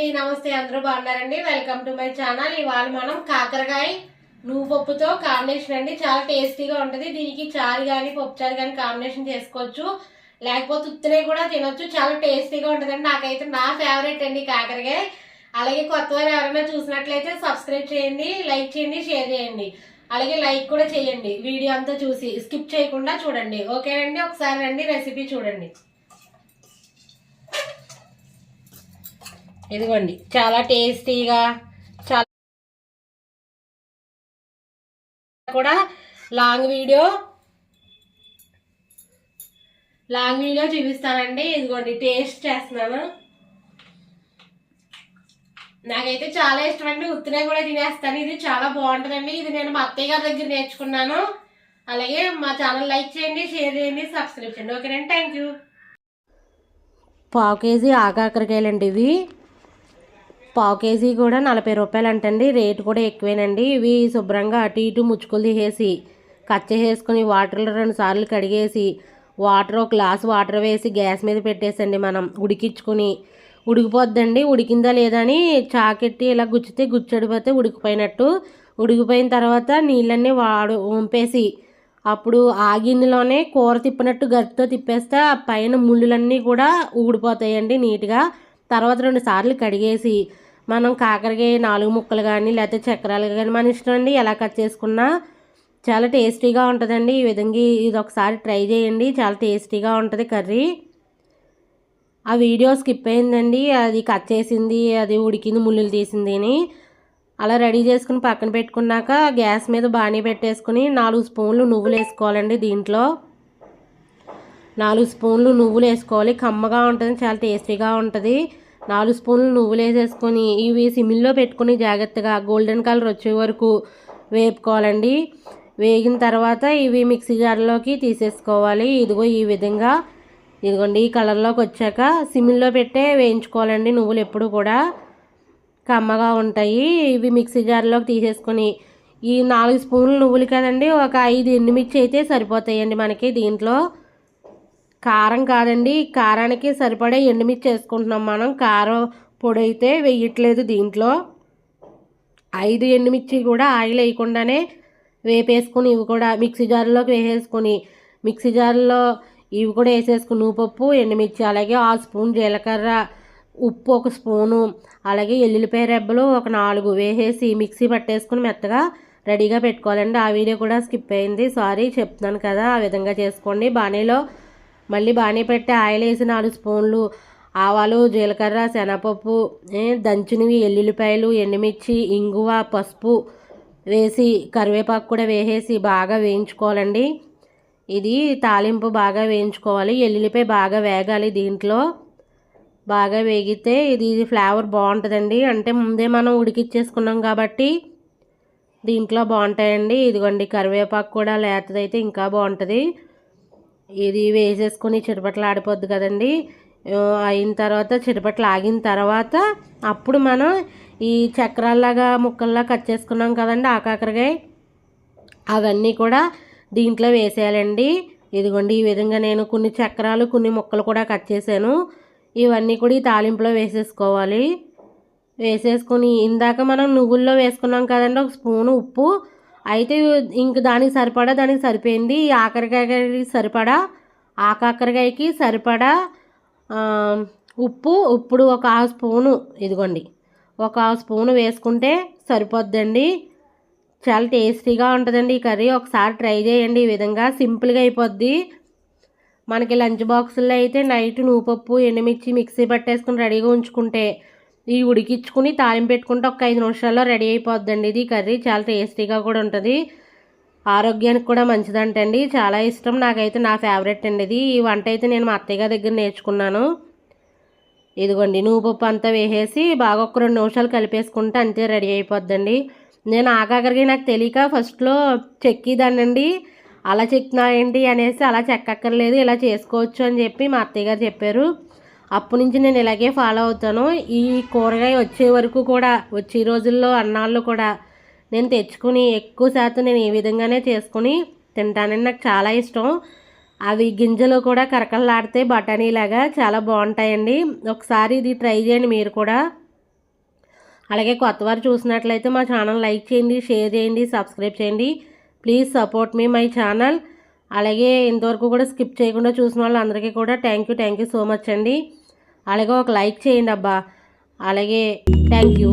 అండి. నమస్తే అందరూ బాగున్నారండి? వెల్కమ్ టు మై ఛానల్ ఇవాళ మనం కాకరకాయ నువ్వు పప్పుతో కాంబినేషన్ అండి. చాలా టేస్టీగా ఉంటుంది. దీనికి చారు కానీ పప్పు చారు కానీ కాంబినేషన్ చేసుకోవచ్చు. లేకపోతే ఉత్తనే కూడా తినొచ్చు. చాలా టేస్టీగా ఉంటుందండి. నాకైతే నా ఫేవరెట్ అండి కాకరకాయ. అలాగే కొత్త వారు ఎవరైనా చూసినట్లయితే సబ్స్క్రైబ్ చేయండి లైక్ చేయండి షేర్ చేయండి. అలాగే లైక్ కూడా చేయండి. వీడియో అంతా చూసి స్కిప్ చేయకుండా చూడండి. ఓకేనండి ఒకసారి రండి రెసిపీ చూడండి. ఇదిగోండి చాలా టేస్టీగా చాలా కూడా లాంగ్ వీడియో లాంగ్ వీడియో చూపిస్తానండి. ఇదిగోండి టేస్ట్ చేస్తున్నాను. నాకైతే చాలా ఇష్టం అండి ఉత్తినే కూడా తినేస్తాను. ఇది చాలా బాగుంటుందండి. ఇది నేను మా అత్తయ్య గారి దగ్గర నేర్చుకున్నాను. అలాగే మా ఛానల్ లైక్ చేయండి షేర్ చేయండి సబ్స్క్రైబ్ చేయండి. ఓకేనండి థ్యాంక్ యూ పావు కేజీ ఆకాకరకాయలండి ఇవి. పావు కేజీ కూడా నలభై రూపాయలు అంటండి రేటు కూడా ఎక్కువేనండి. ఇవి శుభ్రంగా అటు ఇటు ముచ్చుకులు తీసేసి కట్ చేసుకుని వాటర్లో రెండు సార్లు కడిగేసి వాటర్ ఒక గ్లాస్ వాటర్ వేసి గ్యాస్ మీద పెట్టేసండి మనం. ఉడికించుకుని ఉడికిపోద్దండి. ఉడికిందా లేదా అని చాకెట్టి ఇలా గుచ్చితే గుచ్చడిపోతే ఉడికిపోయినట్టు. ఉడికిపోయిన తర్వాత నీళ్ళన్నీ వాడు వంపేసి అప్పుడు ఆ గిన్నెలోనే కూర తిప్పినట్టు గరితో తిప్పేస్తే ఆ పైన ముళ్ళులన్నీ కూడా ఊడిపోతాయండి నీట్గా. తర్వాత రెండు సార్లు కడిగేసి మనం కాకరకాయ నాలుగు ముక్కలు కానీ లేకపోతే చక్రాలు కానీ మన ఇష్టం అండి. ఎలా కట్ చేసుకున్నా చాలా టేస్టీగా ఉంటుందండి. ఈ విధంగా ఇది ఒకసారి ట్రై చేయండి. చాలా టేస్టీగా ఉంటుంది కర్రీ. ఆ వీడియో స్కిప్ అయిందండి. అది కట్ చేసింది అది ఉడికింది ముళ్ళులు తీసింది అని. అలా రెడీ చేసుకుని పక్కన పెట్టుకున్నాక గ్యాస్ మీద బాగానే పెట్టేసుకుని నాలుగు స్పూన్లు నువ్వులు వేసుకోవాలండి దీంట్లో. నాలుగు స్పూన్లు నువ్వులు వేసుకోవాలి. కమ్మగా ఉంటుంది చాలా టేస్టీగా ఉంటుంది. నాలుగు స్పూన్లు నువ్వులు వేసేసుకొని ఇవి సిమిల్లో పెట్టుకుని జాగ్రత్తగా గోల్డెన్ కలర్ వచ్చే వరకు వేపుకోవాలండి. వేగిన తర్వాత ఇవి మిక్సీ జార్లోకి తీసేసుకోవాలి. ఇదిగో ఈ విధంగా. ఇదిగోండి ఈ కలర్లోకి వచ్చాక సిమిల్లో పెట్టే వేయించుకోవాలండి నువ్వులు ఎప్పుడు కూడా. కమ్మగా ఉంటాయి. ఇవి మిక్సీ జార్లోకి తీసేసుకొని ఈ నాలుగు స్పూన్లు నువ్వులు కదండి ఒక ఐదు ఎండుమిర్చి అయితే సరిపోతాయండి మనకి దీంట్లో. కారం కాదండి. కారానికి సరిపడే ఎండుమిర్చి వేసుకుంటున్నాం మనం. కారం పొడి అయితే వేయట్లేదు దీంట్లో. ఐదు ఎండుమిర్చి కూడా ఆయిల్ వేయకుండానే వేపేసుకుని ఇవి కూడా మిక్సీ జార్లోకి వేసేసుకొని మిక్సీ జార్లో ఇవి కూడా వేసేసుకుని నువ్వుపప్పు ఎండుమిర్చి అలాగే ఆ స్పూన్ జీలకర్ర ఉప్పు ఒక స్పూను అలాగే ఎల్లుల్లిపాయ రెబ్బలు ఒక నాలుగు వేసేసి మిక్సీ పట్టేసుకుని మెత్తగా రెడీగా పెట్టుకోవాలండి. ఆ వీడియో కూడా స్కిప్ అయింది. సారీ చెప్తున్నాను కదా. ఆ విధంగా చేసుకోండి. బాణీలో మళ్ళీ బాగానే పెట్టి ఆయిల్ వేసి నాలుగు స్పూన్లు ఆవాలు జీలకర్ర శనగపప్పు దంచినవి ఎల్లుల్లిపాయలు ఎండుమిర్చి ఇంగువ పసుపు వేసి కరివేపాకు కూడా వేసేసి బాగా వేయించుకోవాలండి. ఇది తాలింపు బాగా వేయించుకోవాలి. ఎల్లుల్లిపాయ బాగా వేగాలి దీంట్లో. బాగా వేగితే ఇది ఫ్లేవర్ బాగుంటుందండి. అంటే ముందే మనం ఉడికిచ్చేసుకున్నాం కాబట్టి దీంట్లో బాగుంటాయండి. ఇదిగోండి కరివేపాకు కూడా లేతదైతే ఇంకా బాగుంటుంది. ఇది వేసేసుకొని చిరుపట్లు ఆడిపోద్ది కదండి. అయిన తర్వాత చిరుపట్లు ఆగిన తర్వాత అప్పుడు మనం ఈ చక్రాల్లాగా ముక్కల్లా కట్ చేసుకున్నాం కదండి ఆకాకరకాయ అవన్నీ కూడా దీంట్లో వేసేయాలండి. ఇదిగోండి ఈ విధంగా నేను కొన్ని చక్రాలు కొన్ని ముక్కలు కూడా కట్ చేశాను. ఇవన్నీ కూడా ఈ తాలింపులో వేసేసుకోవాలి. వేసేసుకొని ఇందాక మనం నువ్వుల్లో వేసుకున్నాం కదండి ఒక స్పూను ఉప్పు అయితే ఇంక దానికి సరిపడా దానికి సరిపోయింది. ఈ ఆకరకాయకి సరిపడా ఆకాకరకాయకి సరిపడా ఉప్పు. ఇప్పుడు ఒక ఆ స్పూను ఇదిగోండి. ఒక ఆ స్పూను వేసుకుంటే సరిపోద్దండి. చాలా టేస్టీగా ఉంటుందండి ఈ కర్రీ. ఒకసారి ట్రై చేయండి. ఈ విధంగా సింపుల్గా అయిపోద్ది. మనకి లంచ్ బాక్సుల్లో అయితే నైట్ నూపప్పు ఎండుమిర్చి మిక్సీ పట్టేసుకుని రెడీగా ఉంచుకుంటే ఈ ఉడికించుకుని తాలింపు పెట్టుకుంటే ఒక ఐదు నిమిషాల్లో రెడీ అయిపోద్దండి. ఇది కర్రీ చాలా టేస్టీగా కూడా ఉంటుంది. ఆరోగ్యానికి కూడా మంచిదంటండి. చాలా ఇష్టం. నాకైతే నా ఫేవరెట్ అండి ఇది. ఈ వంట అయితే నేను మా అత్తయ్య దగ్గర నేర్చుకున్నాను. ఇదిగోండి నువ్వుపప్పు అంతా వేసేసి బాగా ఒక రెండు నిమిషాలు కలిపేసుకుంటే అంతే రెడీ అయిపోద్దండి. నేను ఆకాకరికి నాకు తెలియక ఫస్ట్లో చెక్కిదానండి అలా చెక్కినాయేంటి అనేసి అలా చెక్కక్కర్లేదు. ఇలా చేసుకోవచ్చు అని చెప్పి మా అత్తయ్య గారు చెప్పారు. అప్పటి నుంచి నేను ఇలాగే ఫాలో అవుతాను. ఈ కూరగాయ వచ్చే వరకు కూడా వచ్చే రోజుల్లో అన్నాళ్ళు కూడా నేను తెచ్చుకుని ఎక్కువ శాతం నేను ఈ విధంగానే చేసుకుని తింటానని నాకు చాలా ఇష్టం. అవి గింజలు కూడా కరకల్లాడితే బఠానీలాగా చాలా బాగుంటాయండి. ఒకసారి ఇది ట్రై చేయండి మీరు కూడా. అలాగే కొత్తవారు చూసినట్లయితే మా ఛానల్ లైక్ చేయండి షేర్ చేయండి సబ్స్క్రైబ్ చేయండి. Please support me my channel. అలాగే ఇంతవరకు కూడా స్కిప్ చేయకుండా చూసిన వాళ్ళందరికీ కూడా thank you thank you so much అండి. అలాగే ఒక లైక్ చేయండి అబ్బా. అలాగే థ్యాంక్ యూ.